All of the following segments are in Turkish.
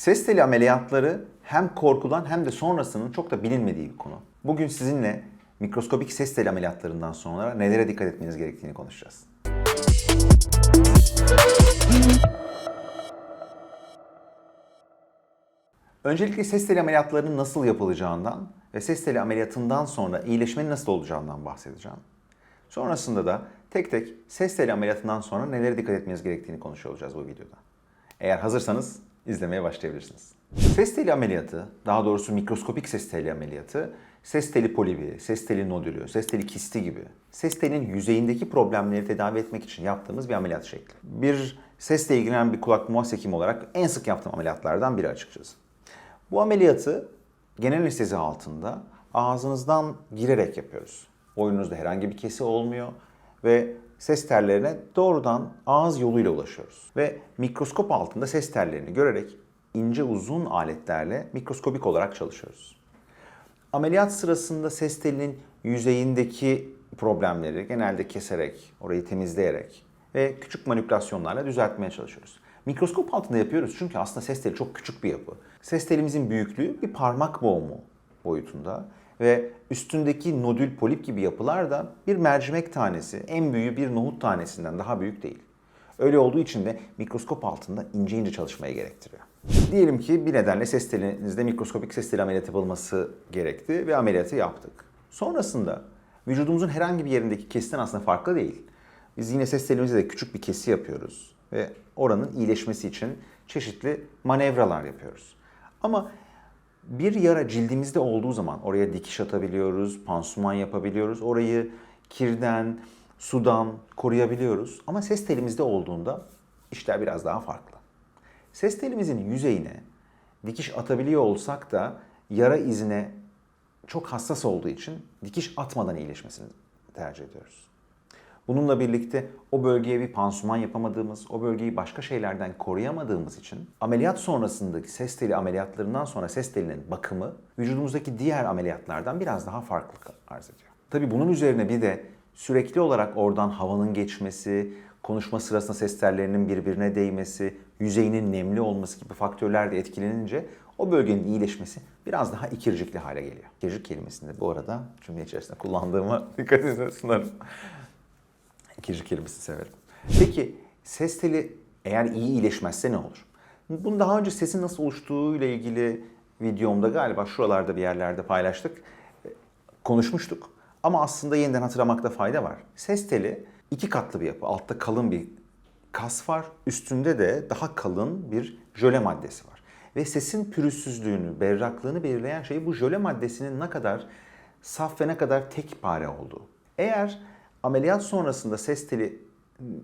Ses teli ameliyatları hem korkulan hem de sonrasının çok da bilinmediği bir konu. Bugün sizinle mikroskobik ses teli ameliyatlarından sonra nelere dikkat etmeniz gerektiğini konuşacağız. Öncelikle ses teli ameliyatlarının nasıl yapılacağından ve ses teli ameliyatından sonra iyileşmenin nasıl olacağından bahsedeceğim. Sonrasında da tek tek ses teli ameliyatından sonra nelere dikkat etmeniz gerektiğini konuşuyor olacağız bu videoda. Eğer hazırsanız izlemeye başlayabilirsiniz. Ses teli ameliyatı, daha doğrusu mikroskopik ses teli ameliyatı, ses teli polibi, ses teli nodülü, ses teli kisti gibi ses telinin yüzeyindeki problemleri tedavi etmek için yaptığımız bir ameliyat şekli. Bir sesle ilgilenen bir kulak muas hekimi olarak en sık yaptığım ameliyatlardan biri açıkçası. Bu ameliyatı genel anestezi altında ağzınızdan girerek yapıyoruz. Boynunuzda herhangi bir kesi olmuyor ve ses tellerine doğrudan ağız yoluyla ulaşıyoruz. Ve mikroskop altında ses tellerini görerek ince uzun aletlerle mikroskobik olarak çalışıyoruz. Ameliyat sırasında ses telinin yüzeyindeki problemleri genelde keserek, orayı temizleyerek ve küçük manipülasyonlarla düzeltmeye çalışıyoruz. Mikroskop altında yapıyoruz çünkü aslında ses teli çok küçük bir yapı. Ses telimizin büyüklüğü bir parmak boğumu boyutunda ve üstündeki nodül polip gibi yapılar da bir mercimek tanesi, en büyüğü bir nohut tanesinden daha büyük değil. Öyle olduğu için de mikroskop altında ince ince çalışmayı gerektiriyor. Diyelim ki bir nedenle ses telinizde mikroskopik ses teli ameliyatı yapılması gerekti ve ameliyatı yaptık. Sonrasında vücudumuzun herhangi bir yerindeki kesitten aslında farklı değil. Biz yine ses telimizde de küçük bir kesi yapıyoruz ve oranın iyileşmesi için çeşitli manevralar yapıyoruz. Ama bir yara cildimizde olduğu zaman oraya dikiş atabiliyoruz, pansuman yapabiliyoruz. Orayı kirden, sudan koruyabiliyoruz. Ama ses telimizde olduğunda işler biraz daha farklı. Ses telimizin yüzeyine dikiş atabiliyor olsak da yara izine çok hassas olduğu için dikiş atmadan iyileşmesini tercih ediyoruz. Bununla birlikte o bölgeye bir pansuman yapamadığımız, o bölgeyi başka şeylerden koruyamadığımız için ameliyat sonrasındaki ses teli ameliyatlarından sonra ses telinin bakımı vücudumuzdaki diğer ameliyatlardan biraz daha farklı arz ediyor. Tabii bunun üzerine bir de sürekli olarak oradan havanın geçmesi, konuşma sırasında ses tellerinin birbirine değmesi, yüzeyinin nemli olması gibi faktörler de etkilenince o bölgenin iyileşmesi biraz daha ikircikli hale geliyor. İkircik kelimesini bu arada cümle içerisinde kullandığıma dikkat edin sunarım. İkinci kelimesini severim. Peki ses teli eğer iyi iyileşmezse ne olur? Bunu daha önce sesin nasıl oluştuğuyla ilgili videomda galiba şuralarda bir yerlerde paylaştık. Konuşmuştuk. Ama aslında yeniden hatırlamakta fayda var. Ses teli iki katlı bir yapı. Altta kalın bir kas var. Üstünde de daha kalın bir jöle maddesi var. Ve sesin pürüzsüzlüğünü, berraklığını belirleyen şey bu jöle maddesinin ne kadar saf ve ne kadar tek pare olduğu. Eğer ameliyat sonrasında ses teli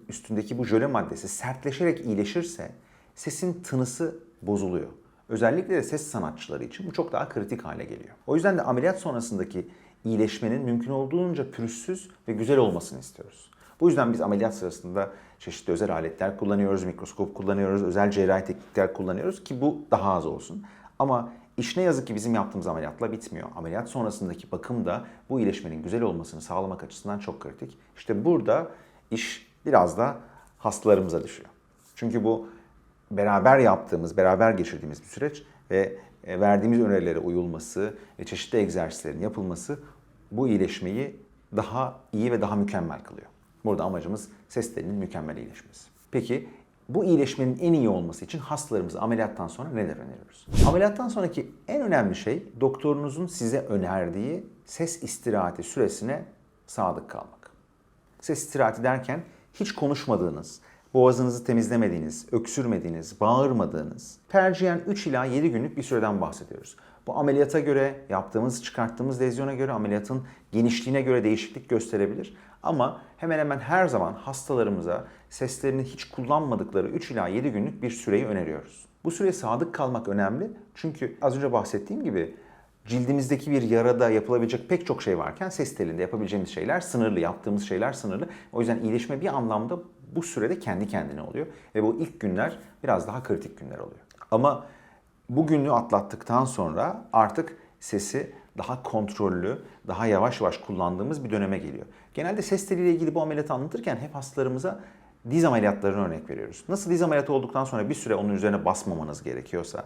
üstündeki bu jöle maddesi sertleşerek iyileşirse sesin tınısı bozuluyor. Özellikle de ses sanatçıları için bu çok daha kritik hale geliyor. O yüzden de ameliyat sonrasındaki iyileşmenin mümkün olduğunca pürüzsüz ve güzel olmasını istiyoruz. Bu yüzden biz ameliyat sırasında çeşitli özel aletler kullanıyoruz, mikroskop kullanıyoruz, özel cerrahi teknikler kullanıyoruz ki bu daha az olsun. Ama iş ne yazık ki bizim yaptığımız ameliyatla bitmiyor. Ameliyat sonrasındaki bakım da bu iyileşmenin güzel olmasını sağlamak açısından çok kritik. İşte burada iş biraz da hastalarımıza düşüyor. Çünkü bu beraber yaptığımız, beraber geçirdiğimiz bir süreç ve e, verdiğimiz önerilere uyulması ve çeşitli egzersizlerin yapılması bu iyileşmeyi daha iyi ve daha mükemmel kılıyor. Burada amacımız ses telinin mükemmel iyileşmesi. Peki bu iyileşmenin en iyi olması için hastalarımıza ameliyattan sonra neler öneriyoruz? Ameliyattan sonraki en önemli şey doktorunuzun size önerdiği ses istirahati süresine sadık kalmak. Ses istirahati derken hiç konuşmadığınız, boğazınızı temizlemediğiniz, öksürmediğiniz, bağırmadığınız, tercihen 3 ila 7 günlük bir süreden bahsediyoruz. Bu ameliyata göre, yaptığımız, çıkarttığımız lezyona göre, ameliyatın genişliğine göre değişiklik gösterebilir. Ama hemen hemen her zaman hastalarımıza seslerini hiç kullanmadıkları 3 ila 7 günlük bir süreyi öneriyoruz. Bu süreye sadık kalmak önemli çünkü az önce bahsettiğim gibi cildimizdeki bir yarada yapılabilecek pek çok şey varken ses telinde yapabileceğimiz şeyler sınırlı, yaptığımız şeyler sınırlı. O yüzden iyileşme bir anlamda bu sürede kendi kendine oluyor ve bu ilk günler biraz daha kritik günler oluyor. Ama bu günlüğü atlattıktan sonra artık sesi daha kontrollü, daha yavaş yavaş kullandığımız bir döneme geliyor. Genelde ses teliyle ilgili bu ameliyatı anlatırken hep hastalarımıza diz ameliyatlarını örnek veriyoruz. Nasıl diz ameliyatı olduktan sonra bir süre onun üzerine basmamanız gerekiyorsa,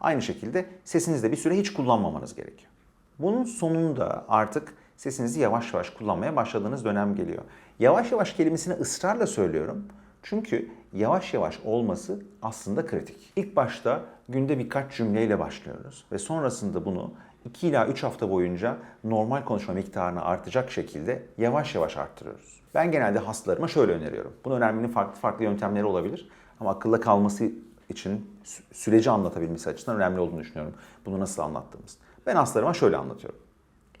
Aynı şekilde sesinizi de bir süre hiç kullanmamanız gerekiyor. Bunun sonunda artık sesinizi yavaş yavaş kullanmaya başladığınız dönem geliyor. Yavaş yavaş kelimesini ısrarla söylüyorum. Çünkü yavaş yavaş olması aslında kritik. İlk başta günde birkaç cümleyle başlıyoruz ve sonrasında bunu 2 ila 3 hafta boyunca normal konuşma miktarını artacak şekilde yavaş yavaş arttırıyoruz. Ben genelde hastalarıma şöyle öneriyorum. Bunu önermenin farklı farklı yöntemleri olabilir ama akılda kalması için sü- süreci anlatabilmesi açısından önemli olduğunu düşünüyorum. Bunu nasıl anlattığımız. Ben hastalarıma şöyle anlatıyorum.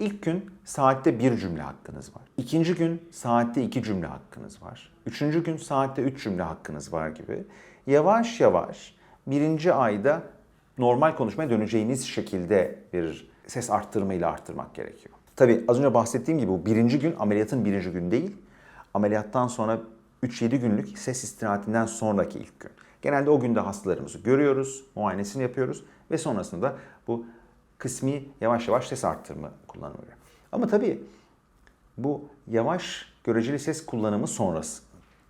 İlk gün saatte bir cümle hakkınız var. İkinci gün saatte iki cümle hakkınız var. Üçüncü gün saatte üç cümle hakkınız var gibi. Yavaş yavaş birinci ayda normal konuşmaya döneceğiniz şekilde bir ses arttırmayla arttırmak gerekiyor. Tabii az önce bahsettiğim gibi bu birinci gün ameliyatın birinci gün değil. Ameliyattan sonra 3-7 günlük ses istirahatinden sonraki ilk gün. Genelde o günde hastalarımızı görüyoruz, muayenesini yapıyoruz ve sonrasında bu kısmi yavaş yavaş ses arttırma kullanılıyor. Ama tabii bu yavaş göreceli ses kullanımı sonrası,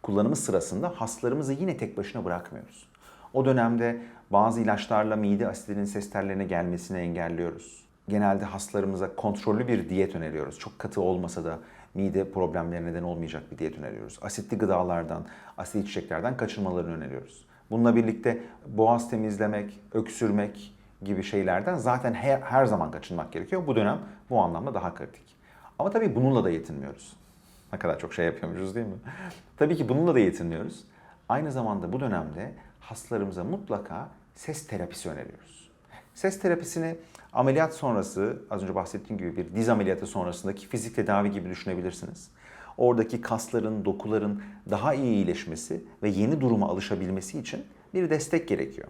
kullanımı sırasında hastalarımızı yine tek başına bırakmıyoruz. O dönemde bazı ilaçlarla mide asidinin ses tellerine gelmesini engelliyoruz. Genelde hastalarımıza kontrollü bir diyet öneriyoruz. Çok katı olmasa da mide problemleri neden olmayacak bir diyet öneriyoruz. Asitli gıdalardan, asitli içeceklerden kaçınmalarını öneriyoruz. Bununla birlikte boğaz temizlemek, öksürmek gibi şeylerden zaten her, her zaman kaçınmak gerekiyor. Bu dönem bu anlamda daha kritik. Ama tabii bununla da yetinmiyoruz. Ne kadar çok şey yapıyormuşuz değil mi? Tabii ki bununla da yetinmiyoruz. Aynı zamanda bu dönemde hastalarımıza mutlaka ses terapisi öneriyoruz. Ses terapisini ameliyat sonrası, az önce bahsettiğim gibi bir diz ameliyatı sonrasındaki fizik tedavi gibi düşünebilirsiniz. Oradaki kasların, dokuların daha iyi iyileşmesi ve yeni duruma alışabilmesi için bir destek gerekiyor.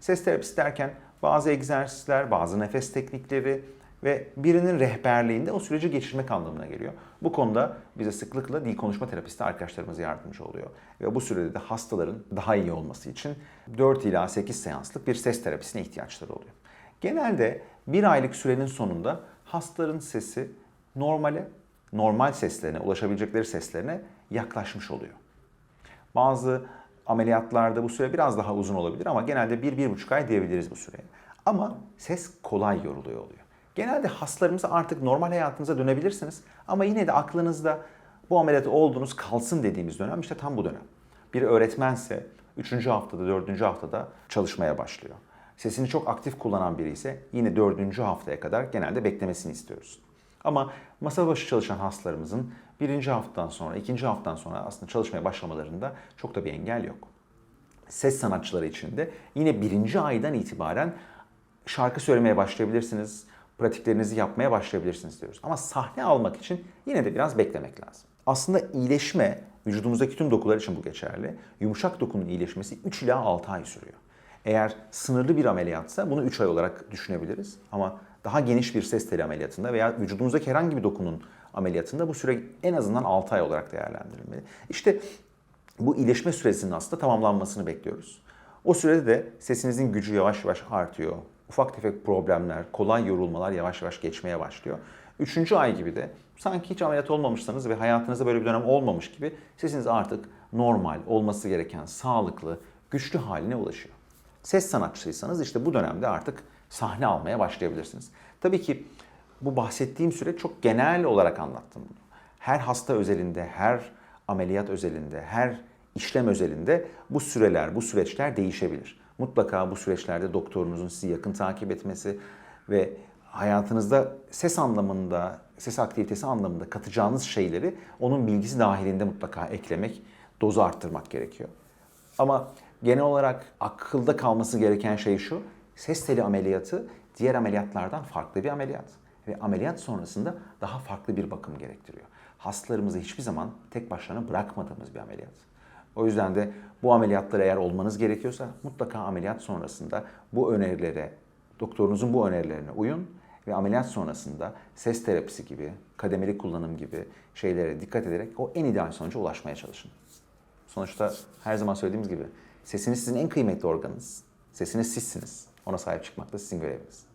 Ses terapisi derken bazı egzersizler, bazı nefes teknikleri ve birinin rehberliğinde o süreci geçirmek anlamına geliyor. Bu konuda bize sıklıkla dil konuşma terapisti arkadaşlarımız yardımcı oluyor. Ve bu sürede de hastaların daha iyi olması için 4 ila 8 seanslık bir ses terapisine ihtiyaçları oluyor. Genelde bir aylık sürenin sonunda hastaların sesi normale, normal seslerine, ulaşabilecekleri seslerine yaklaşmış oluyor. Bazı ameliyatlarda bu süre biraz daha uzun olabilir ama genelde 1-1,5 ay diyebiliriz bu süreye. Ama ses kolay yoruluyor oluyor. Genelde hastalarımıza artık normal hayatınıza dönebilirsiniz ama yine de aklınızda bu ameliyat oldunuz kalsın dediğimiz dönem işte tam bu dönem. Bir öğretmense 3. haftada, 4. haftada çalışmaya başlıyor. Sesini çok aktif kullanan biri ise yine 4. haftaya kadar genelde beklemesini istiyoruz. Ama masa başı çalışan hastalarımızın birinci haftadan sonra, ikinci haftadan sonra aslında çalışmaya başlamalarında çok da bir engel yok. Ses sanatçıları için de yine birinci aydan itibaren şarkı söylemeye başlayabilirsiniz, pratiklerinizi yapmaya başlayabilirsiniz diyoruz. Ama sahne almak için yine de biraz beklemek lazım. Aslında iyileşme, vücudumuzdaki tüm dokular için bu geçerli. Yumuşak dokunun iyileşmesi 3 ila 6 ay sürüyor. Eğer sınırlı bir ameliyatsa bunu 3 ay olarak düşünebiliriz. Ama daha geniş bir ses teli ameliyatında veya vücudumuzdaki herhangi bir dokunun ameliyatında bu süre en azından 6 ay olarak değerlendirilmeli. İşte bu iyileşme süresinin aslında tamamlanmasını bekliyoruz. O sürede de sesinizin gücü yavaş yavaş artıyor. Ufak tefek problemler, kolay yorulmalar yavaş yavaş geçmeye başlıyor. Üçüncü ay gibi de sanki hiç ameliyat olmamışsanız ve hayatınızda böyle bir dönem olmamış gibi sesiniz artık normal, olması gereken, sağlıklı, güçlü haline ulaşıyor. Ses sanatçısıysanız işte bu dönemde artık sahne almaya başlayabilirsiniz. Tabii ki bu bahsettiğim süre çok genel olarak anlattım bunu. Her hasta özelinde, her ameliyat özelinde, her işlem özelinde bu süreler, bu süreçler değişebilir. Mutlaka bu süreçlerde doktorunuzun sizi yakın takip etmesi ve hayatınızda ses anlamında, ses aktivitesi anlamında katacağınız şeyleri onun bilgisi dahilinde mutlaka eklemek, dozu arttırmak gerekiyor. Ama genel olarak akılda kalması gereken şey şu, ses teli ameliyatı diğer ameliyatlardan farklı bir ameliyat. Ve ameliyat sonrasında daha farklı bir bakım gerektiriyor. Hastalarımızı hiçbir zaman tek başlarına bırakmadığımız bir ameliyat. O yüzden de bu ameliyatları eğer olmanız gerekiyorsa mutlaka ameliyat sonrasında bu önerilere, doktorunuzun bu önerilerine uyun ve ameliyat sonrasında ses terapisi gibi, kademeli kullanım gibi şeylere dikkat ederek o en ideal sonuca ulaşmaya çalışın. Sonuçta her zaman söylediğimiz gibi sesiniz sizin en kıymetli organınız. Sesiniz sizsiniz. Ona sahip çıkmak da sizin göreviniz.